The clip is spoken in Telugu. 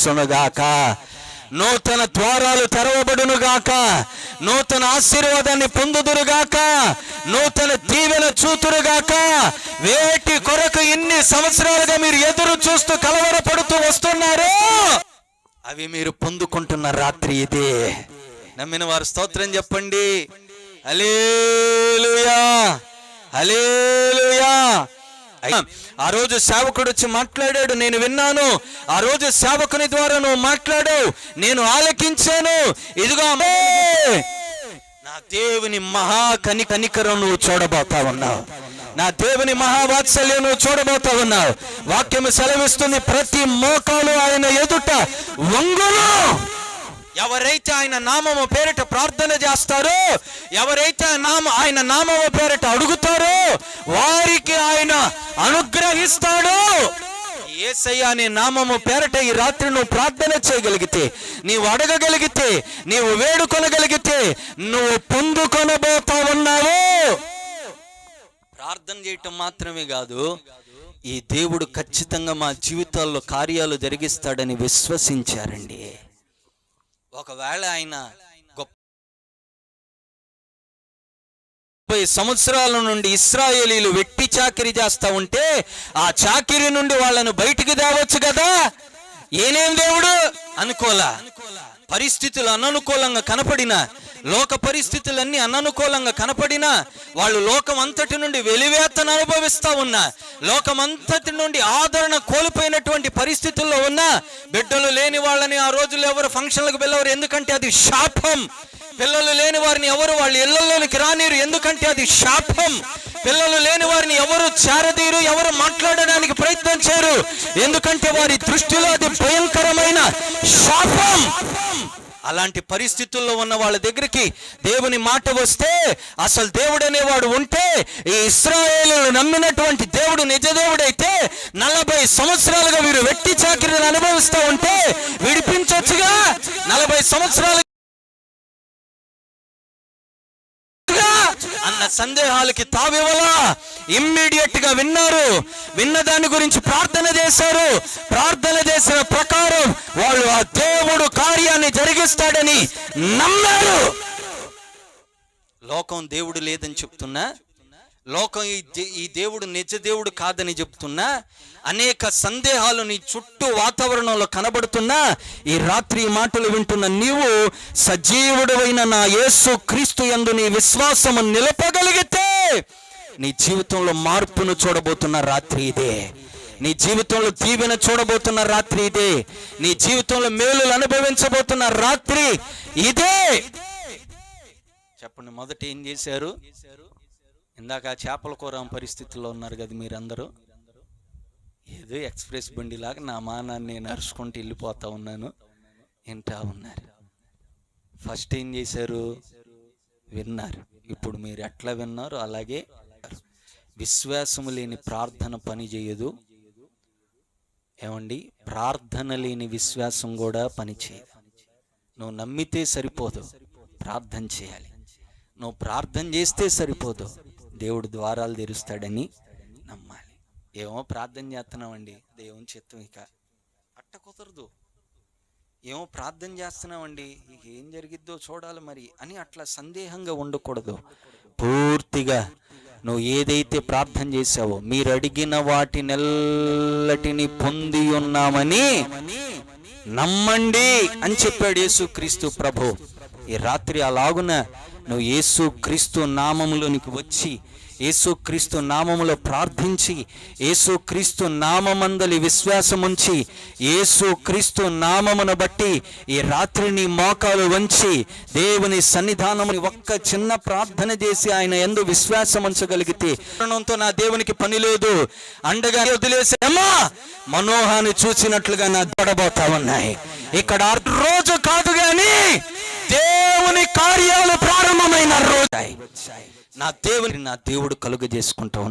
గాక నూతన ద్వారాలు తెరవబడునుగాక. నూతన ఆశీర్వాదాన్ని పొందుదురుగాక. నూతన దీవెన చూతురుగాక. వేటి కొరకు ఇన్ని సంవత్సరాలుగా మీరు ఎదురు చూస్తూ కలవరపడుతూ వస్తున్నారు. అవి మీరు పొందుకుంటున్న రాత్రి ఇదే. నమ్మిన వారు స్తోత్రం చెప్పండి. హల్లెలూయా. అలేలుయా ఆ రోజు సేవకుడు వచ్చి మాట్లాడాడు నేను విన్నాను. ఆ రోజు సేవకుని ద్వారా నువ్వు మాట్లాడావు నేను ఆలకించాను. ఇదిగో నా దేవుని మహా కని కనికరం నువ్వు చూడబోతా ఉన్నావు. నా దేవుని మహావాత్సల్యం నువ్వు చూడబోతా ఉన్నావు. వాక్యము సెలవిస్తుంది ప్రతి మోకాలు ఆయన ఎదుట వంగును. ఎవరైతే ఆయన నామము పేరిట ప్రార్థన చేస్తారో ఎవరైతే నామ ఆయన నామము పేరిట అడుగుతారో వారికి ఆయన అనుగ్రహిస్తాడు. ఏసయ్య అనే నామము పేరట ఈ రాత్రి నువ్వు ప్రార్థన చేయగలిగితే నీవు అడగగలిగితే నీవు వేడుకొనగలిగితే నువ్వు పొందుకొనబోతా ఉన్నావు. ప్రార్థన చేయటం మాత్రమే కాదు ఈ దేవుడు ఖచ్చితంగా మా జీవితాల్లో కార్యాలు జరిగిస్తాడని విశ్వసించారండి. ఒకవేళ ఆయన ముప్పై సంవత్సరాల నుండి ఇస్రాయేలీలు వెట్టి చాకిరి చేస్తా ఉంటే ఆ చాకిరి నుండి వాళ్ళను బయటికి తేవచ్చు కదా? ఏనేం దేవుడు? అనుకోలా. పరిస్థితులు అననుకూలంగా కనపడిన లోక పరిస్థితులన్నీ అననుకూలంగా కనపడినా వాళ్ళు లోకం అంతటి నుండి వెలివేతను అనుభవిస్తూ ఉన్నా లోకం అంతటి నుండి ఆదరణ కోల్పోయినటువంటి పరిస్థితుల్లో ఉన్నా బిడ్డలు లేని వాళ్ళని ఆ రోజుల్లో ఎవరు ఫంక్షన్లకు వెళ్ళవరు ఎందుకంటే అది శాపం. పిల్లలు లేని వారిని ఎవరు? వాళ్ళు ఇళ్ళలోనికి రానిరు. ఎందుకంటే అది శాపం. పిల్లలు లేని వారిని ఎవరు చేరదీరు? ఎవరు మాట్లాడడానికి ప్రయత్నం చేయరు? ఎందుకంటే వారి దృష్టిలో అది భయంకరమైన శాపం. అలాంటి పరిస్థితుల్లో ఉన్న వాళ్ళ దగ్గరికి దేవుని మాట వస్తే అసలు దేవుడు అనేవాడు ఉంటే ఈ ఇస్రాయేలు నమ్మినటువంటి దేవుడు నిజ దేవుడైతే నలభై సంవత్సరాలుగా వీరు వెట్టి చాకిరీని అనుభవిస్తూ ఉంటే విడిపించొచ్చుగా. నలభై సంవత్సరాలు సందేహాలకి తావివ్వలా? ఇమ్మీడియట్గా విన్నారు. విన్న దాని గురించి ప్రార్థన చేశారు. ప్రార్థన చేసిన ప్రకారం వాళ్ళు ఆ దేవుడు కార్యాన్ని జరిగిస్తాడని నమ్మారు. లోకం దేవుడు లేదని చెప్తున్నా. లోకం ఈ ఈ దేవుడు నిజ దేవుడు కాదని చెప్తున్నా అనేక సందేహాలు నీ చుట్టూ వాతావరణంలో కనబడుతున్నా ఈ రాత్రి మాటలు వింటున్న నీవు సజీవుడైన నా యేసు క్రీస్తు యందు నీ విశ్వాసము నిలపగలిగితే నీ జీవితంలో మార్పును చూడబోతున్న రాత్రి ఇదే. నీ జీవితంలో దీవెన చూడబోతున్న రాత్రి ఇదే. నీ జీవితంలో మేలులు అనుభవించబోతున్న రాత్రి ఇదే. చెప్పండి మొదట ఏం చేశారు? ఇందాక చేపల కూర పరిస్థితుల్లో ఉన్నారు కదా మీరందరూ. ఏదో ఎక్స్ప్రెస్ బండిలాగా నా మానాన్ని నేను అరుచుకుంటూ వెళ్ళిపోతా ఉన్నాను. వింటా ఉన్నారు. ఫస్ట్ ఏం చేశారు? విన్నారు. ఇప్పుడు మీరు ఎట్లా విన్నారు అలాగే విశ్వాసము లేని ప్రార్థన పని చేయదు. ఏమండి? ప్రార్థన లేని విశ్వాసం కూడా పని చేయదు. నువ్వు నమ్మితే సరిపోదు. ప్రార్థన చేయాలి. నువ్వు ప్రార్థన చేస్తే సరిపోదు. దేవుడు ద్వారాలు తెరుస్తాడని నమ్మాలి. ఏమో ప్రార్థన చేస్తున్నామండి. దేవుని చిత్తం ఇక అట్ట కుదరదు. ఏమో ప్రార్థన చేస్తున్నామండి. ఏం జరిగిద్దో చూడాలి మరి అని అట్లా సందేహంగా ఉండకూడదు. పూర్తిగా నువ్వు ఏదైతే ప్రార్థన చేసావో మీరు అడిగిన వాటినెల్లటిని పొంది ఉన్నామని నమ్మండి అని చెప్పాడు యేసుక్రీస్తు ప్రభు. ఈ రాత్రి అలాగున నువ్వు యేసు క్రీస్తు నామములోనికి వచ్చి యేసుక్రీస్తు నామములో ప్రార్థించి యేసుక్రీస్తు నామమందలి విశ్వాసముంచి యేసుక్రీస్తు నామమును బట్టి ఈ రాత్రిని మోకాలు వంచి దేవుని సన్నిధానముని ఒక్క చిన్న ప్రార్థన చేసి ఆయన ఎందు విశ్వాసం ఉంచగలిగితే నా దేవునికి పని లేదు. అండగా వదిలేసేమా మనోహాన్ని చూసినట్లుగా నా దొడబోతా ఉన్నాయి. ఇక్కడ రోజు కాదు కానీ దేవుని కార్యాలు ప్రారంభమైన రోజు. నా దేవుని నా దేవుడు కలుగజేసుకుంటూ చేసుకుంటూ